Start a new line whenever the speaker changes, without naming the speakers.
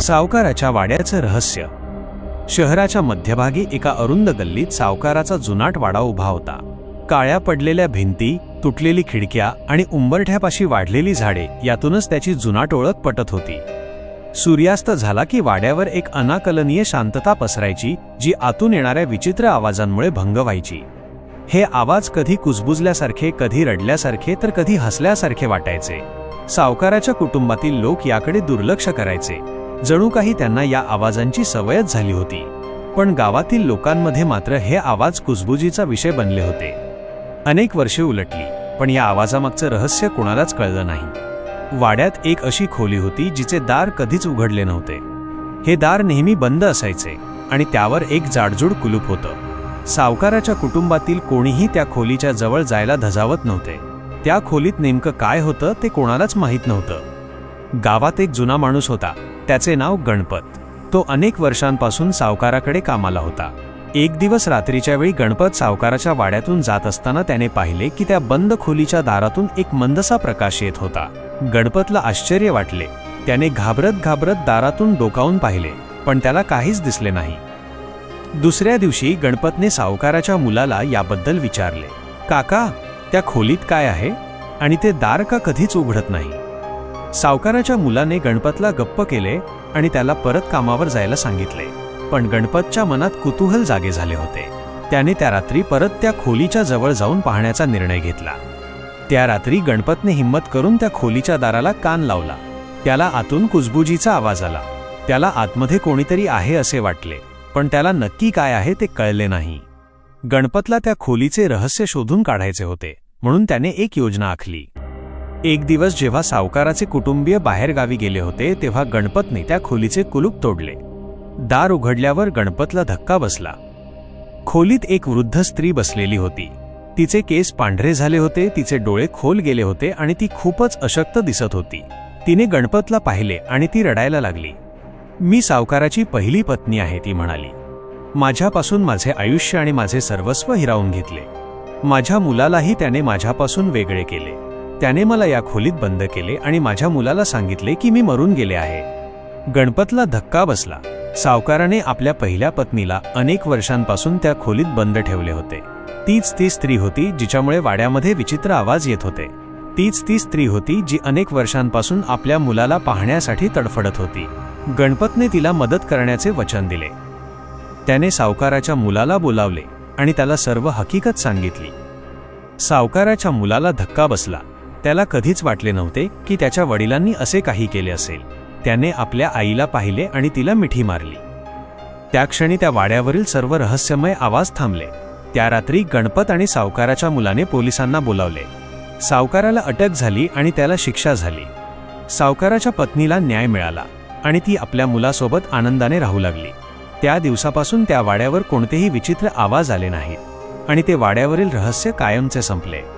सावकाराच्या वाड्याचं रहस्य. शहराच्या मध्यभागी एका अरुंद गल्लीत सावकाराचा जुनाट वाडा उभा होता. काळ्या पडलेल्या भिंती तुटलेली खिडक्या आणि उंबरठ्यापाशी वाढलेली झाडे यातूनच त्याची जुनाट ओळख पटत होती. सूर्यास्त झाला की वाड्यावर एक अनाकलनीय शांतता पसरायची जी आतून येणाऱ्या विचित्र आवाजांमुळे भंग व्हायची. हे आवाज कधी कुजबुजल्यासारखे कधी रडल्यासारखे तर कधी हसल्यासारखे वाटायचे. सावकाराच्या कुटुंबातील लोक याकडे दुर्लक्ष करायचे. जणू काही त्यांना या आवाजांची सवयच झाली होती. पण गावातील लोकांमध्ये मात्र हे आवाज कुजबुजीचा विषय बनले होते. अनेक वर्षे उलटली पण या आवाजामागचं रहस्य कोणालाच कळलं नाही. वाड्यात एक अशी खोली होती जिचे दार कधीच उघडले नव्हते. हे दार नेहमी बंद असायचे आणि त्यावर एक जाडजूड कुलूप होतं. सावकाराच्या कुटुंबातील कोणीही त्या खोलीच्या जवळ जायला धजावत नव्हते. त्या खोलीत नेमकं काय होतं ते कोणालाच माहीत नव्हतं. गावात एक जुना माणूस होता. त्याचे नाव गणपत. तो अनेक वर्षांपासून सावकाराकडे कामाला होता. एक दिवस रात्रीच्या वेळी गणपत सावकाराच्या वाड्यातून जात असताना त्याने पाहिले की त्या बंद खोलीच्या दारातून एक मंदसा प्रकाश येत होता. गणपतला आश्चर्य वाटले. त्याने घाबरत घाबरत दारातून डोकावून पाहिले पण त्याला काहीच दिसले नाही. दुसऱ्या दिवशी गणपतने सावकाराच्या मुलाला याबद्दल विचारले काका त्या खोलीत काय आहे? आणि ते दार का कधीच उघडत नाही? सावकाराच्या मुलाने गणपतला गप्प केले आणि त्याला परत कामावर जायला सांगितले. पण गणपतच्या मनात कुतूहल जागे झाले होते. त्याने त्या रात्री परत त्या खोलीच्या जवळ जाऊन पाहण्याचा निर्णय घेतला. त्या रात्री गणपतने हिंमत करून त्या खोलीच्या दाराला कान लावला. त्याला आतून कुजबुजीचा आवाज आला. त्याला आतमध्ये कोणीतरी आहे असे वाटले पण त्याला नक्की काय आहे ते कळले नाही. गणपतला त्या खोलीचे रहस्य शोधून काढायचे होते म्हणून त्याने एक योजना आखली. एक दिवस जेव्हा सावकाराचे कुटुंबीय बाहेरगावी गेले होते तेव्हा गणपतने त्या खोलीचे कुलूप तोडले. दार उघडल्यावर गणपतला धक्का बसला. खोलीत एक वृद्ध स्त्री बसलेली होती. तिचे केस पांढरे झाले होते तिचे डोळे खोल गेले होते आणि ती खूपच अशक्त दिसत होती. तिने गणपतला पाहिले आणि ती रडायला लागली. मी सावकाराची पहिली पत्नी आहे ती म्हणाली. माझ्यापासून माझे आयुष्य आणि माझे सर्वस्व हिरावून घेतले. माझ्या मुलालाही त्याने माझ्यापासून वेगळे केले. त्याने मला या खोलीत बंद केले आणि माझ्या मुलाला सांगितले की मी मरून गेले आहे. गणपतला धक्का बसला. सावकाराने आपल्या पहिल्या पत्नीला अनेक वर्षांपासून त्या खोलीत बंद ठेवले होते. तीच ती स्त्री होती जिच्यामुळे वाड्यामध्ये विचित्र आवाज येत होते. तीच ती स्त्री होती जी अनेक वर्षांपासून आपल्या मुलाला पाहण्यासाठी तडफडत होती. गणपतने तिला मदत करण्याचे वचन दिले. त्याने सावकाराच्या मुलाला बोलावले आणि त्याला सर्व हकीकत सांगितली. सावकाराच्या मुलाला धक्का बसला. त्याला कधीच वाटले नव्हते की त्याच्या वडिलांनी असे काही केले असेल. त्याने आपल्या आईला पाहिले आणि तिला मिठी मारली. त्या क्षणी त्या वाड्यावरील सर्व रहस्यमय आवाज थांबले. त्या रात्री गणपत आणि सावकाराच्या मुलाने पोलिसांना बोलावले. सावकाराला अटक झाली आणि त्याला शिक्षा झाली. सावकाराच्या पत्नीला न्याय मिळाला आणि ती आपल्या मुलासोबत आनंदाने राहू लागली. त्या दिवसापासून त्या वाड्यावर कोणतेही विचित्र आवाज आले नाहीत आणि ते वाड्यावरील रहस्य कायमचे संपले.